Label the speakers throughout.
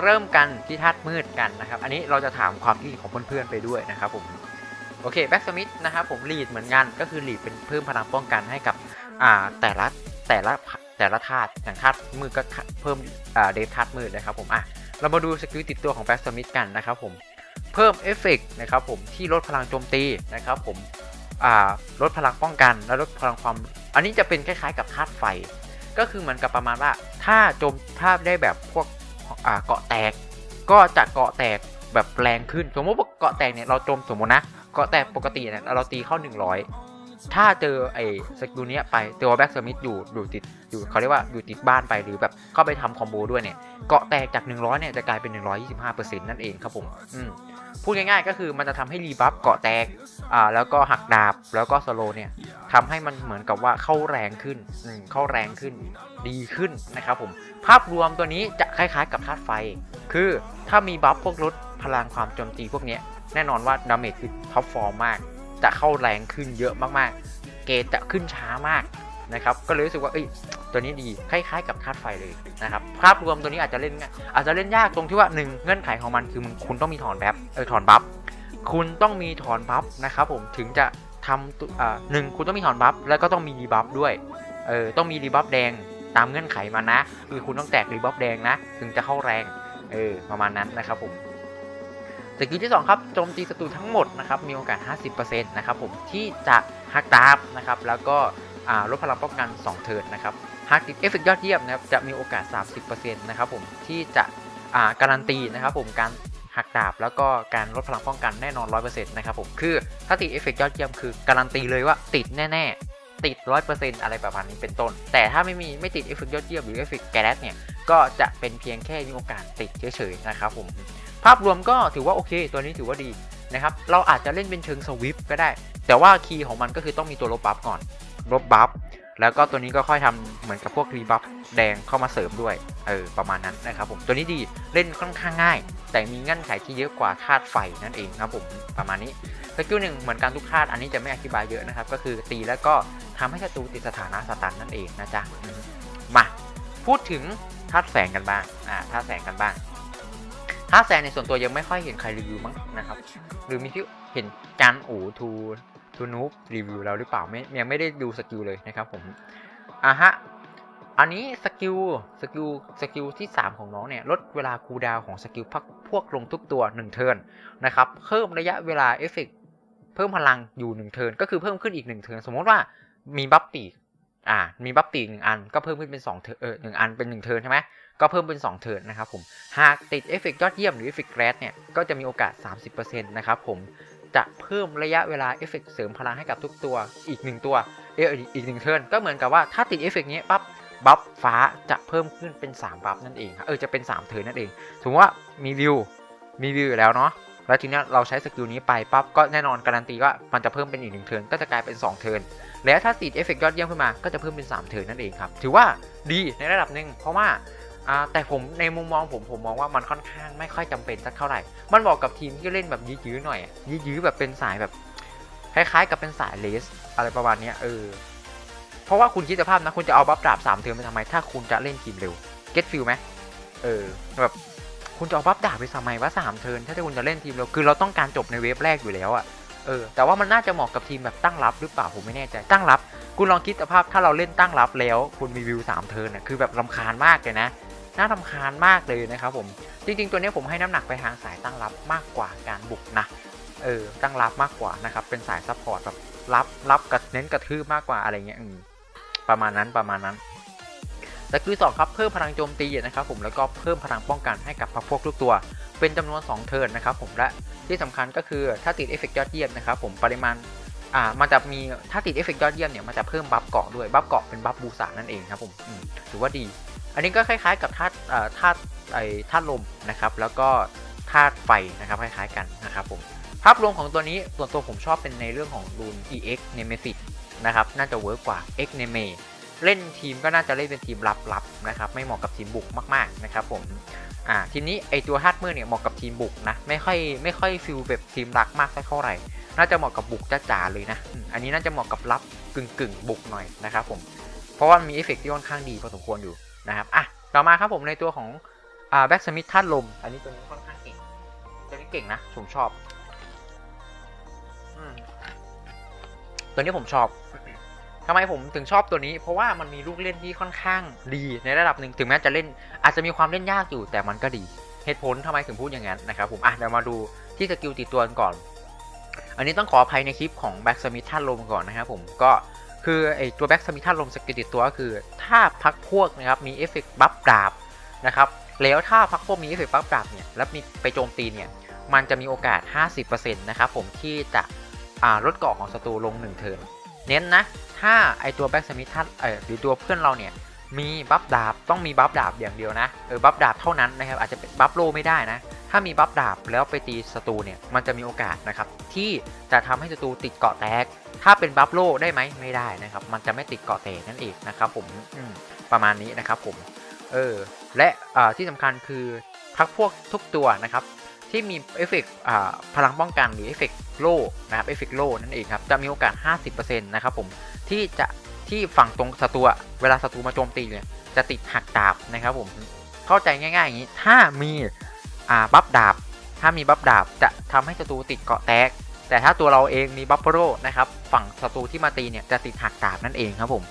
Speaker 1: เริ่มกันที่ธาตุมืดกันนะครับ อันนี้เราจะถามความคิดของเพื่อนๆไปด้วยนะครับผม โอเคแบ็กสมิธนะครับผมลีดเหมือนกัน ก็คือลีดเป็นเพิ่มพลังป้องกันให้กับอ่าแต่ละแต่ละแต่ละธาตุอย่างธาตุมืดก็เพิ่มอ่าเดฟธาตุมืดนะครับผมอะเรามาดูสกิลติดตัวของแบ็กสมิธกันนะครับผม เพิ่มเอฟเฟกต์นะครับผมที่ลดพลังโจมตีนะครับผมอ่าลดพลังป้องกันและลดพลังความ อันนี้จะเป็นคล้ายๆ กับธาตุไฟ ก็คือเหมือนกับประมาณว่าถ้าโจมถ้าได้แบบพวก อ่าเกาะแตก ก็จะเกาะแตกแบบแรงขึ้น สมมติว่าเกาะแตกเนี่ยเราโจมสมมตินะ เกาะแตกปกติเนี่ยเราตีเข้า 100 ถ้าเจอไอ้สกิลเนี้ยไปตัวแบ็กสมิธอยู่อยู่ติดอยู่เขาเรียกว่าอยู่ติดบ้านไปหรือแบบเข้าไปทำคอมโบด้วยเนี่ย เกาะแตกจาก 100เนี่ยจะกลายเป็น 125%นั่นเองครับผม อืม พูดง่ายๆ ก็คือมันจะทำให้รีบัฟเกาะแตกอ่าแล้วก็หักดาบแล้วก็สโลเนี่ยทำให้มันเหมือนกับว่าเข้าแรงขึ้นอืมเข้าแรงขึ้น ดีขึ้นนะครับผม ภาพรวมตัวนี้จะคล้ายๆกับธาตุไฟ คือถ้ามีบัฟพวกลดพลังความโจมตีพวกนี้แน่นอนว่าดาเมจคือท็อปฟอร์มมาก จะเข้าแรงขึ้นเยอะมากๆ เกจะขึ้นช้ามาก นะครับก็เลยรู้สึกว่าเอ้ยตัวนี้ดีคล้ายๆกับธาตุไฟเลยนะครับภาพรวมตัวนี้อาจจะเล่นง่ายอาจจะเล่นยากตรงที่ว่าหนึ่งเงื่อนไขของมันคือคุณต้องมีถอนแบบเออถอนบัฟคุณต้องมีถอนบัฟนะครับผมถึงจะทำตัวอ่าหนึ่งคุณต้องมีถอนบัฟแล้วก็ต้องมีรีบัฟด้วยเออต้องมีรีบัฟแดงตามเงื่อนไขมานะ คือคุณต้องแตกรีบัฟแดงนะ ถึงจะเข้าแรงเออประมาณนั้นนะครับผมสกิลที่ 2 ครับโจมตีศัตรูทั้งหมดนะครับมีโอกาส 50%นะครับผมที่จะฮักดาบนะครับแล้วก็ ลดพลังป้องกัน 2 เทิร์นนะครับหากติดเอฟเฟกต์ยอดเยี่ยมนะครับจะมีโอกาส 30%นะครับผมที่จะาการันตีนะครับผมการหักดาบแล้วก็การลดพลังป้องกันแน่นอน 100%นะครับผมคือถ้าติดเอฟเฟกต์ยอดเยี่ยมคือการันตีเลยว่าติดแน่ๆ ติด 100%อะไรประมาณนี้เป็นต้น แต่ถ้าไม่มีไม่ติดเอฟเฟกต์ยอดเยี่ยมหรือเอฟเฟกต์แกรสเนี่ยก็จะเป็นเพียงแค่มีโอกาสติดเฉยๆนะครับผมภาพรวมก็ถือว่าโอเค ตัวนี้ถือว่าดีนะครับเราอาจจะเล่นเป็นเชิงสวิปก็ได้ แต่ว่าคีย์ของมันก็คือต้องมีตัวลบบัฟก่อน ลบบัฟแล้วก็ตัวนี้ก็ค่อยทำเหมือนกับพวกรีบัฟแดงเข้ามาเสริมด้วย เออ ประมาณนั้นนะครับผม ตัวนี้ดี เล่นค่อนข้างง่าย แต่มีเงื่อนไขที่เยอะกว่าธาตุไฟนั่นเองครับผม ประมาณนี้ สกิลหนึ่งเหมือนกันทุกธาตุ อันนี้จะไม่อธิบายเยอะนะครับ ก็คือตีแล้วก็ทำให้ศัตรูติดสถานะสตันนั่นเองนะจ๊ะมมา พูดถึงธาตุแสงกันบ้าง อ่า ธาตุแสงกันบ้าง ธาตุแสงในส่วนตัวยังไม่ค่อยเห็นใครรีวิวมั้งนะครับ หรือมีที่เห็นจานอูทู ทูนูบรีวิวแล้วหรือเปล่าไม่ยังไม่ได้ดูสกิลเลยนะครับผมอะฮะอันนี้สกิลสกิลสกิลที่ 3 ของน้องเนี่ยลดเวลาคูดาวของสกิลพักพวกลงทุกตัว 1 เทิร์นนะครับเพิ่มระยะเวลาเอฟเฟกเพิ่มพลังอยู่ 1 เทิร์นก็คือเพิ่มขึ้นอีก 1 เทิร์นสมมติว่ามีบัฟปีกอ่ามีบัฟปีกหนึ่งอันก็เพิ่มขึ้นเป็น2เทิร์นเออหนึ่งอันเป็น 1 เทิร์นใช่ไหมก็เพิ่มเป็น 2 เทิร์นนะครับผมหากติดเอฟเฟกยอดเยี่ยมหรือเอฟเฟกแรดเนี่ยก็จะมีโอกาส 30%นะครับผม จะเพิ่มระยะเวลาเอฟเฟกเสริมพลังให้กับทุกตัวอีก 1 ตัวเอออีกหนึ่งเทิร์นก็เหมือนกับว่าถ้าติดเอฟเฟกนี้ปั๊บบัฟฟ้าจะเพิ่มขึ้นเป็น 3 บัฟนั่นเองเออจะเป็น 3 เทิร์นนั่นเองสมมติว่ามีวิวมีวิวอยู่แล้วเนาะแล้วทีนี้เราใช้สกิลนี้ไปปั๊บก็แน่นอนการันตีว่ามันจะเพิ่มเป็นอีกหนึ่งเทิร์นก็จะกลายเป็น 2 เทิร์นแล้วถ้าติดเอฟเฟกต์ยอดเยี่ยมขึ้นมาก็จะเพิ่มเป็น 3 เทิร์นนั่นเองครับถือว่าดีในระดับหนึ่งเพราะว่า แต่ผมในมุมมองผมผมมองว่ามันค่อนข้างไม่ค่อยจำเป็นสักเท่าไหร่ มันเหมาะกับทีมที่เล่นแบบยื้อๆหน่อยยื้อๆแบบเป็นสายแบบคล้ายๆ กับเป็นสายเลสอะไรประมาณนี้เออ เพราะว่าคุณคิดสภาพนะคุณจะเอาบัฟดาบสามเทิร์นไปทำไม ถ้าคุณจะเล่นทีมเร็วเก็ตฟิลไหมเออแบบคุณจะเอาบัฟดาบไปทำไมว่าสามเทิร์นถ้าคุณจะเล่นทีมเร็วคือเราต้องการจบในเวฟแรกอยู่แล้วอะเออแต่ว่ามันน่าจะเหมาะกับทีมแบบตั้งรับหรือเปล่าผมไม่แน่ใจตั้งรับ คุณลองคิดสภาพถ้าเราเล่นตั้งรับแล้ว คุณมีวิวสามเทิร์นอะคือแบบลำคาญมากเลยนะ น่ารำคาญมากเลยนะครับผมจริง ๆ ตัวนี้ผมให้น้ำหนักไปทางสายตั้งรับมากกว่าการบุกนะเออตั้งรับมากกว่านะครับเป็นสายซัพพอร์ตแบบรับรับกับเน้นกระทืบมากกว่าอะไรเงี้ยประมาณนั้นประมาณนั้นสกิลสองครับเพิ่มพลังโจมตีนะครับผมแล้วก็เพิ่มพลังป้องกันให้กับพรรคพวกทุกตัว เป็นจำนวน 2 เทิร์นนะครับผมและที่สำคัญก็คือถ้าติดเอฟเฟกต์ยอดเยี่ยมนะครับผมปริมาณอ่ามันจะมีถ้าติดเอฟเฟกต์ยอดเยี่ยมเนี่ยมันจะเพิ่มบัฟเกาะด้วยบัฟเกาะเป็นบัฟบูสานั่นเองครับผมอืมถือว่าดี อันนี้ก็คล้ายๆกับธาตุธาตุไอธาตุลมนะครับ แล้วก็ธาตุไฟนะครับคล้ายๆกันนะครับผมภาพรวมของตัวนี้ส่วนตัวผมชอบเป็นในเรื่องของรูน EX Nemesis นะครับน่าจะเวิร์กกว่า X Neme เล่นทีมก็น่าจะเล่นเป็นทีมลับๆนะครับไม่เหมาะกับทีมบุกมากๆนะครับผมอ่าทีนี้ไอตัวฮาร์ดมือเนี่ยเหมาะกับทีมบุกนะไม่ค่อยไม่ค่อยฟิลแบบทีมรักมากสักเท่าไหร่ น่าจะเหมาะกับบุกจ๋าๆเลยนะอันนี้น่าจะเหมาะกับรับกึ่งกึ่งๆบุกหน่อยนะครับผมเพราะว่ามีเอฟเฟกต์ที่ค่อนข้างดีพอสมควรอยู่ นะครับอะต่อมาครับผมในตัวของอ่าแบ็กสมิธท่านลม อันนี้ตัวนี้ค่อนข้างเก่งตัวนี้เก่งนะ ผมชอบอตัวนี้ผมชอบทำไมผมถึงชอบตัวนี้ เพราะว่ามันมีลูกเล่นที่ค่อนข้างดีในระดับหนึ่งถึงแม้จะเล่น อาจจะมีความเล่นยากอยู่แต่มันก็ดี เหตุผลทำไมถึงพูดอย่างนั้นนะครับผมอะเดี๋ยวมาดูที่สกิลติดตัวกันก่อน อันนี้ต้องขออภัยในคลิปของแบ็กสมิธท่านลมก่อนนะครับผมก็ คือไอตัวแบ็กสมิธท่าลมสกิลติดตัวก็คือ ถ้าพักพวกนะครับมีเอฟเฟกต์บัฟดาบนะครับแล้วถ้าพักพวกมีเอฟเฟกต์บัฟดาบเนี่ยแล้วมีไปโจมตีเนี่ยมันจะมีโอกาส 50%นะครับผมที่จะลดเกาะของศัตรูลง 1 เทิร์นเน้นนะ ถ้าไอตัวแบ็กสมิธท่าเออหรือตัวเพื่อนเราเนี่ยมีบัฟดาบต้องมีบัฟดาบอย่างเดียวนะเออบัฟดาบเท่านั้นนะครับอาจจะเป็นบัฟโลไม่ได้นะถ้ามีบัฟดาบแล้วไปตีศัตรูเนี่ยมันจะมีโอกาสนะครับที่จะทำให้ศัตรูติดเกาะแตก ถ้าเป็นบัฟโลได้ไหมไม่ได้นะครับ มันจะไม่ติดเกาะแตกนั่นเองนะครับผมมประมาณนี้นะครับผม เออ และที่สำคัญคือพักพวกทุกตัวนะครับ ที่มีเอฟเฟกต์พลังป้องกันหรือเอฟเฟกต์โล่นะครับเอฟเฟกต์โล่นั่นเองครับ จะมีโอกาส 50%นะครับผมที่จะที่ฝั่งตรงศัตรูเวลาศัตรูมาโจมตีเนี่ยจะติดหักดาบนะครับผมเข้าใจง่ายๆอย่างนี้ ถ้ามีบัฟดาบ ถ้ามีบัฟดาบจะทำให้ศัตรูติดเกาะแตก แต่ถ้าตัวเราเองมีบัฟเฟโรนะครับฝั่งศัตรูที่มาตีเนี่ยจะติดหักดาบนั่นเองครับผม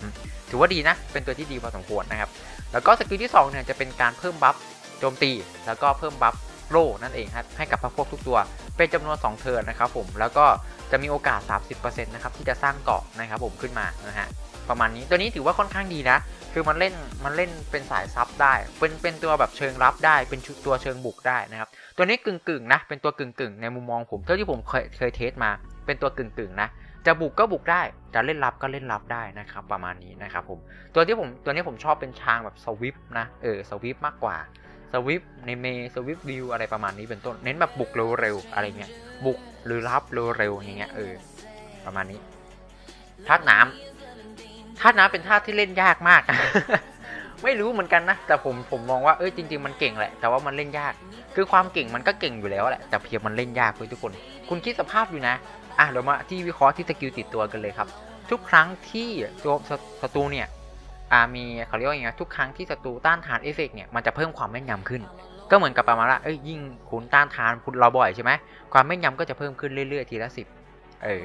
Speaker 1: ถือว่าดีนะ เป็นตัวที่ดีพอสมควรนะครับ แล้วก็สกิลที่2เนี่ยจะเป็นการเพิ่มบัฟโจมตี แล้วก็เพิ่มบัฟโล่นั่นเองครับให้กับพระพวกทุกตัว เป็นจำนวน 2 เทิร์นนะครับผมแล้วก็จะมีโอกาส 30%นะครับที่จะสร้างเกาะนะครับผมขึ้นมานะฮะประมาณนี้ตัวนี้ถือว่าค่อนข้างดีนะ คือมันเล่นมันเล่นเป็นสายซับได้ เป็นเป็นตัวแบบเชิงรับได้ เป็นตัวเชิงบุกได้นะครับ ตัวนี้กึ่งกึ่งๆนะ เป็นตัวกึ่งกึ่งๆในมุมมองผม เท่าที่ผมเคยเคยเทสมา เป็นตัวกึ่งกึ่งๆนะ จะบุกก็บุกได้ จะเล่นรับก็เล่นรับได้นะครับ ประมาณนี้นะครับผม ตัวที่ผมตัวนี้ผมชอบเป็นชางแบบสวิปนะ เออสวิปมากกว่า สวิปในเมสวิปวิวอะไรประมาณนี้เป็นต้น เน้นแบบบุกเร็วๆอะไรเงี้ย บุกหรือรับเร็วๆอย่างเงี้ยเออ ประมาณนี้ธาตุน้ำ ธาตุน้ำเป็นธาตุที่เล่นยากมาก ไม่รู้เหมือนกันนะ แต่ผมผมมองว่าเอ้ยจริง ๆ มันเก่งแหละ แต่ว่ามันเล่นยาก คือความเก่งมันก็เก่งอยู่แล้วแหละ แต่เพียงมันเล่นยากเว้ยทุกคน คุณคิดสภาพอยู่นะ อะเดี๋ยวมาที่วิเคราะห์ที่สกิลติดตัวกันเลยครับ ทุกครั้งที่ตัวศัตรูเนี่ยอ่ามีเขาเรียกว่าอย่างไงทุกครั้งที่ศัตรูต้านทานเอฟเฟกเนี่ยมันจะเพิ่มความแม่นยำขึ้น ก็เหมือนกับประมาณว่าเอ้ยยิ่งคุณต้านทานคุณเราบ่อยใช่ไหมความแม่นยำก็จะเพิ่มขึ้นเรื่อยๆทีละสิบเออ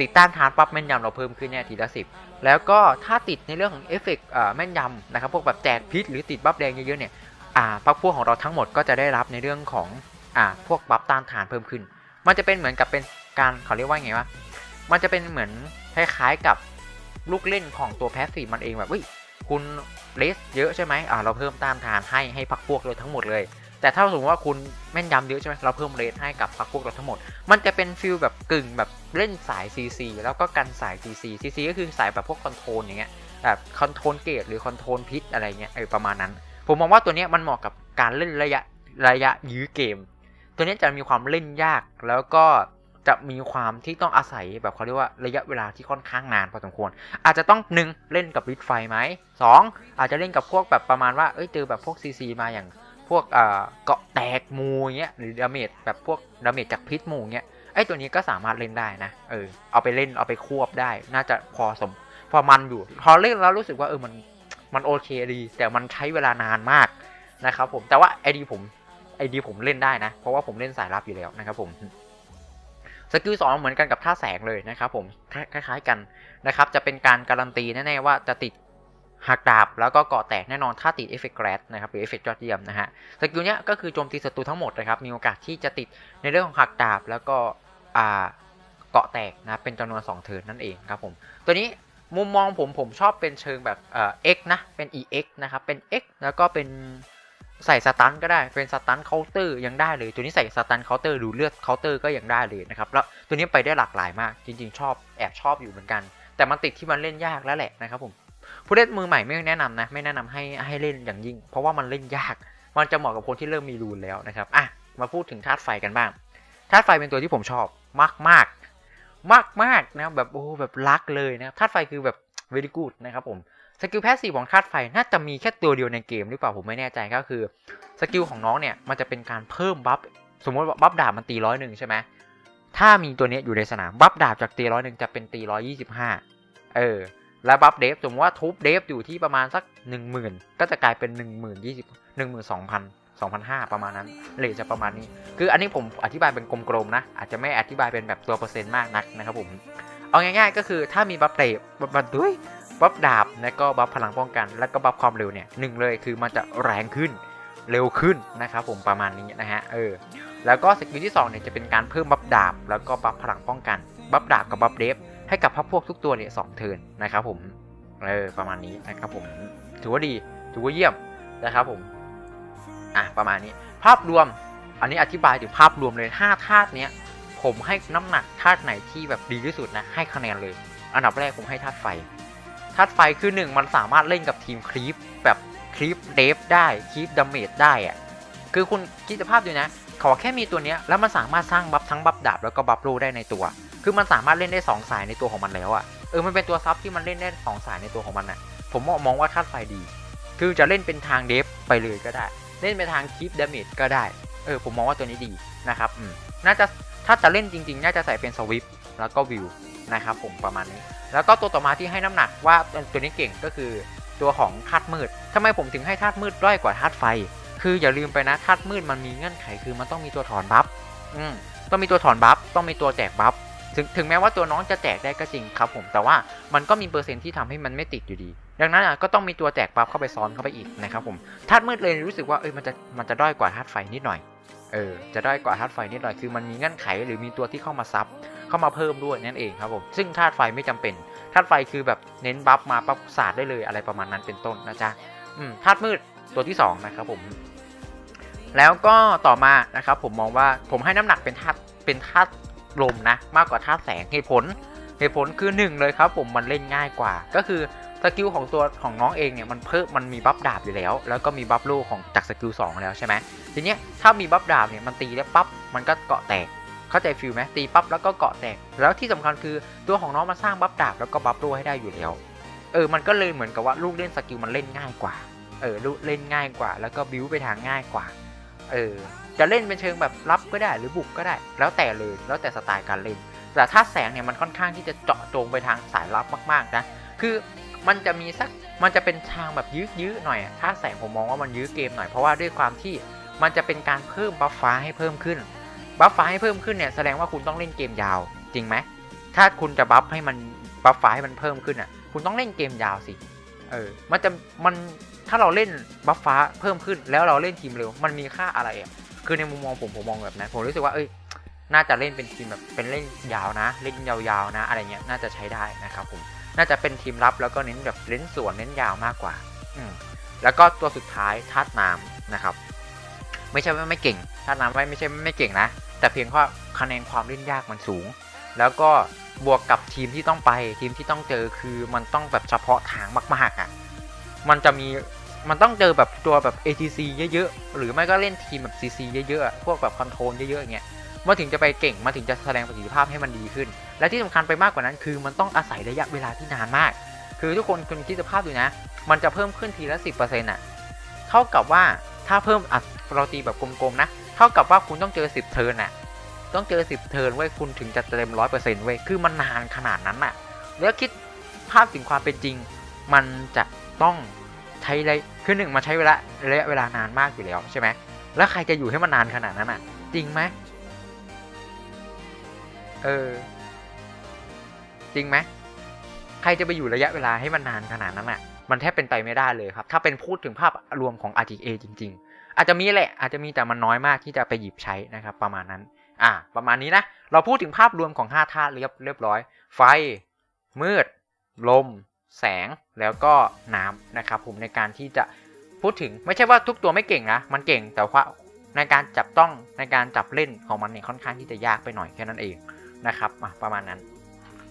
Speaker 1: ติดต้านทานปั๊บแม่นยำเราเพิ่มขึ้นเนี่ยทีละสิบแล้วก็ถ้าติดในเรื่องของเอฟเฟกต์แม่นยำนะครับพวกแบบแจกพิษหรือติดบัฟแดงเยอะๆเนี่ยอ่าพักพวกของเราทั้งหมดก็จะได้รับในเรื่องของอ่าพวกบัฟต้านทานเพิ่มขึ้น มันจะเป็นเหมือนกับเป็นการเขาเรียกว่าไงวะมันจะเป็นเหมือนคล้ายๆกับลูกเล่นของตัวแพสซีฟมันเองแบบเฮ้ยคุณเลสเยอะใช่ไหมอ่าเราเพิ่มต้านทานให้ให้พักพวกเลยทั้งหมดเลย แต่ถ้าสมมติว่าคุณแม่นยำเยอะใช่ไหมเราเพิ่มเลสให้กับพักพวกเราทั้งหมด มันจะเป็นฟิลแบบกึ่งแบบเล่นสาย CC แล้วก็กันสาย CC CC ก็คือสายแบบพวกคอนโทรลอย่างเงี้ยแบบคอนโทรลเกตหรือคอนโทรลพิษอะไรเงี้ยเออประมาณนั้น ผมมองว่าตัวเนี้ยมันเหมาะกับการเล่นระยะระยะยื้อเกม ตัวเนี้ยจะมีความเล่นยากแล้วก็จะมีความที่ต้องอาศัยแบบเขาเรียกว่าระยะเวลาที่ค่อนข้างนานพอสมควร อาจจะต้องหนึ่งเล่นกับวิดไฟไหมสองอาจจะเล่นกับพวกแบบประมาณว่าเอ้ยเจอแบบพวก CC มาอย่าง พวกเกาะแตกมูเงี้ยหรือดาเมจแบบพวกดาเมจจากพิษมูเงี้ยไอ้ตัวนี้ก็สามารถเล่นได้นะเออเอาไปเล่นเอาไปควบได้ น่าจะพอสมพอมันอยู่ พอเล่นแล้วรู้สึกว่าเออมันมันโอเคดี แต่มันใช้เวลานานมากนะครับผมแต่ว่าไอดีผมไอดีผมเล่นได้นะ เพราะว่าผมเล่นสายลับอยู่แล้วนะครับผมสกิลสองเหมือนกันกับท่าแสงเลยนะครับผมคล้ายๆกันนะครับ จะเป็นการการันตีแน่ๆว่าจะติด หักดาบแล้วก็เกาะแตกแน่นอนถ้าติดเอฟเฟกต์แกรดนะครับหรือเอฟเฟกต์ยอดเยี่ยมนะฮะสกิลเนี้ยก็คือโจมตีศัตรูทั้งหมดนะครับมีโอกาสที่จะติดในเรื่องของหักดาบแล้วก็อ่าเกาะแตกนะเป็นจำนวน2เทิร์นนั่นเองครับผมตัวนี้มุมมองผมผมชอบเป็นเชิงแบบเอ่อ X นะเป็น EX นะครับเป็น X แล้วก็เป็นใส่สตันก็ได้เป็นสตันเคาน์เตอร์ยังได้เลย ตัวนี้ใส่สตันเคาน์เตอร์ดูเลือดเคาน์เตอร์ก็ยังได้เลยนะครับแล้วตัวนี้ไปได้หลากหลายมากจริง ๆ ชอบแอบชอบอยู่เหมือนกัน แต่มันติดที่มันเล่นยากแล้วแหละนะครับผม ผู้เล่นมือใหม่ไม่แนะนำนะ ไม่แนะนำให้ให้เล่นอย่างยิ่ง เพราะว่ามันเล่นยาก มันจะเหมาะกับคนที่เริ่มมีรูนแล้วนะครับอะมาพูดถึงธาตุไฟกันบ้างธาตุไฟเป็นตัวที่ผมชอบมากมากมากมากนะแบบโอ้แบบรักเลยนะครับธาตุไฟคือแบบ very good นะครับผมสกิลแพสซีฟของธาตุไฟน่าจะมีแค่ตัวเดียวในเกมหรือเปล่าผมไม่แน่ใจก็คือสกิลของน้องเนี่ยมันจะเป็นการเพิ่มบัฟสมมติว่าบัฟดาบมันตีร้อยหนึ่งใช่ไหมถ้ามีตัวเนี้ยอยู่ในสนามบัฟดาบจากตีร้อยหนึ่งจะเป็นตีร้อยยี่สิบห้าเออ แล้วบัฟเดฟสมมติว่าทุบเดฟอยู่ที่ประมาณสัก 1 0,000 ก็จะกลายเป็น 1 0 0 0 0 20 1 2 0 0 0 2,500 ประมาณนั้นเลทจะประมาณนี้ คืออันนี้ผมอธิบายเป็นกลมๆนะ อาจจะไม่อธิบายเป็นแบบตัวเปอร์เซ็นต์มากนักนะครับผม เอาง่ายๆ ก็คือถ้ามีบัฟเตะบัฟด้วยบัฟดาบ แล้วก็บัฟพลังป้องกัน แล้วก็บัฟความเร็วเนี่ยหนึ่งเลยคือมันจะแรงขึ้นเร็วขึ้นนะครับผมประมาณนี้นะฮะ เออ แล้วก็สกิลที่2เนี่ยจะเป็นการเพิ่มบัฟดาบ แล้วก็บัฟพลังป้องกัน บัฟดาบกับบัฟเดฟ ให้กับพับพวกทุกตัวเนี่ยสองเทินนะครับผมเออประมาณนี้นะครับผมถือว่าดีถือว่าเยี่ยมนะครับผมอะประมาณนี้ ภาพรวมอันนี้อธิบายถึงภาพรวมเลย5ธาตุเนี้ยผมให้น้ำหนักธาตุไหนที่แบบดีที่สุดนะให้คะแนนเลย อันดับแรกผมให้ธาตุไฟธาตุไฟคือหนึ่งมันสามารถเล่นกับทีมคลีปแบบคลีปเดฟได้คลีปดาเมจได้อะคือคุณคิดสภาพดูนะ ขอแค่มีตัวเนี้ยแล้วมันสามารถสร้างบัฟทั้งบัฟดาบแล้วก็บัฟโลได้ในตัว คือมันสามารถเล่นได้ 2 สายในตัวของมันแล้วอะเออมันเป็นตัวซับที่มันเล่นได้สองสายในตัวของมันอะผมมองว่าธาตุไฟดี คือจะเล่นเป็นทางเดฟไปเลยก็ได้ เล่นเป็นทางคลิปดาเมจก็ได้ เออผมมองว่าตัวนี้ดีนะครับอืมน่าจะถ้าจะเล่นจริง ๆ น่าจะใส่เป็นสวิปแล้วก็วิวนะครับผมประมาณนี้ แล้วก็ตัวต่อมาที่ให้น้ำหนักว่าตัวนี้เก่งก็คือตัวของธาตุมืดทำไมผมถึงให้ธาตุมืดด้อยกว่าธาตุไฟ คืออย่าลืมไปนะธาตุมืดมันมีเงื่อนไขคือมันต้องมีตัวถอนบัฟอืมต้องมีตัวถอนบัฟต้องมีตัวแจกบัฟ ถึงถึงแม้ว่าตัวน้องจะแจกได้ก็จริงครับผมแต่ว่ามันก็มีเปอร์เซ็นต์ที่ทำให้มันไม่ติดอยู่ดี ดังนั้นอะก็ต้องมีตัวแจกบัฟเข้าไปซ้อนเข้าไปอีกนะครับผมธาตุมืดเลยรู้สึกว่าเอ้ยมันจะมันจะด้อยกว่าธาตุไฟนิดหน่อยเออจะด้อยกว่าธาตุไฟนิดหน่อยคือมันมีเงื่อนไขหรือมีตัวที่เข้ามาซับเข้ามาเพิ่มด้วยนั่นเองครับผมซึ่งธาตุไฟไม่จำเป็นธาตุไฟคือแบบเน้นบัฟมาปั๊บสาดได้เลยอะไรประมาณนั้นเป็นต้นนะจ๊ะอืมธาตุมืดตัวที่สองนะครับผมแล้วก็ต่อมานะครับผมมองว่าผมให้น้ำหนักเป็นธาตุเป็นธาตุ ลมนะ มากกว่าธาตุแสงเหตุผลเหตุผลคือหนึ่งเลยครับ ผมมันเล่นง่ายกว่า ก็คือสกิลของตัวของน้องเองเนี่ยมันเพิ่มมันมีบัฟดาบอยู่แล้ว แล้วก็มีบัฟโล่ของจากสกิล2แล้วใช่ไหมทีเนี้ยถ้ามีบัฟดาบเนี่ยมันตีแล้วปั๊บมันก็เกาะแตกเข้าใจฟิลไหมตีปั๊บแล้วก็เกาะแตก แล้วที่สำคัญคือตัวของน้องมันสร้างบัฟดาบแล้วก็บัฟโล่ให้ได้อยู่แล้วเออมันก็เลยเหมือนกับว่าลูกเล่นสกิลมันเล่นง่ายกว่าเออลูกเล่นง่ายกว่า แล้วก็บิวไปทางง่ายกว่า เออจะเล่นเป็นเชิงแบบรับก็ได้หรือบุกก็ได้ แล้วแต่เลยแล้วแต่สไตล์การเล่น แต่ถ้าแสงเนี่ยมันค่อนข้างที่จะเจาะจงไปทางสายลับมากๆนะคือมันจะมีสักมันจะเป็นทางแบบยื้อๆหน่อยถ้าแสงผมมองว่ามันยื้อเกมหน่อยเพราะว่าด้วยความที่มันจะเป็นการเพิ่มบัฟฟ้าให้เพิ่มขึ้นบัฟฟ้าให้เพิ่มขึ้นเนี่ยแสดงว่าคุณต้องเล่นเกมยาว จริงไหมถ้าคุณจะบัฟให้มันบัฟฟ้าให้มันเพิ่มขึ้นอะคุณต้องเล่นเกมยาวสิ เออ มันจะมันถ้าเราเล่นบัฟฟ้าเพิ่มขึ้นแล้วเราเล่นทีมเร็ว มันมีค่าอะไรอะ คือในมุมมองผมผมมองแบบนั้นผมรู้สึกว่าเอ้ยน่าจะเล่นเป็นทีมแบบเป็นเล่นยาวนะ เล่นยาวๆนะ อะไรเงี้ยน่าจะใช้ได้นะครับผมน่าจะเป็นทีมรับแล้วก็เน้นแบบเล่นสวนเน้นยาวมากกว่า อืมแล้วก็ตัวสุดท้ายธาตุน้ำนะครับ ไม่ใช่ว่าไม่เก่งธาตุน้ำไม่ไม่ใช่ไม่เก่งนะ แต่เพียงแค่คะแนนความเล่นยากมันสูง แล้วก็ บวกกับทีมที่ต้องไปทีมที่ต้องเจอคือมันต้องแบบเฉพาะทางมากๆอะมันจะมีมันต้องเจอแบบตัวแบบ ATC เยอะๆ หรือไม่ก็เล่นทีมแบบ CC เยอะๆ พวกแบบคอนโทรลเยอะๆอย่างเงี้ยมาถึงจะไปเก่งมาถึงจะแสดงประสิทธิภาพให้มันดีขึ้น และที่สำคัญไปมากกว่านั้นคือมันต้องอาศัยระยะเวลาที่นานมาก คือทุกคนคุณคิดสภาพดูนะ มันจะเพิ่มขึ้นทีละ 10%อะ เท่ากับว่าถ้าเพิ่มอะเราตีแบบกลมๆนะ เท่ากับว่าคุณต้องเจอ 10 เทิร์นอะ ต้องเจอ10เทิร์นไว้คุณถึงจะเต็ม100%เปอร์เซ็นต์ไว้คือมันนานขนาดนั้นอะแล้วคิดภาพถึงความเป็นจริง มันจะต้องใช้ระยคือหนึ่งมันใช้เวลาระยะเวลานานมากอยู่แล้วใช่ไหมแล้วใครจะอยู่ให้มันนานขนาดนั้นอะจริงไหมเออจริงไหมใครจะไปอยู่ระยะเวลาให้มันนานขนาดนั้นอะมันแทบเป็นไปไม่ได้เลยครับ ถ้าเป็นพูดถึงภาพรวมของ RTA จริง ๆ อาจจะมีแหละ อาจจะมีแต่มันน้อยมากที่จะไปหยิบใช้นะครับ ประมาณนั้น อะประมาณนี้นะ เราพูดถึงภาพรวมของ5ธาตุเรียบเรียบร้อย ไฟ มืด ลม แสงแล้วก็น้ำนะครับผมในการที่จะพูดถึงไม่ใช่ว่าทุกตัวไม่เก่งนะมันเก่งแต่ว่าในการจับต้องในการจับเล่นของมันเนี่ยค่อนข้างที่จะยากไปหน่อยแค่นั้นเองนะครับอะประมาณนั้น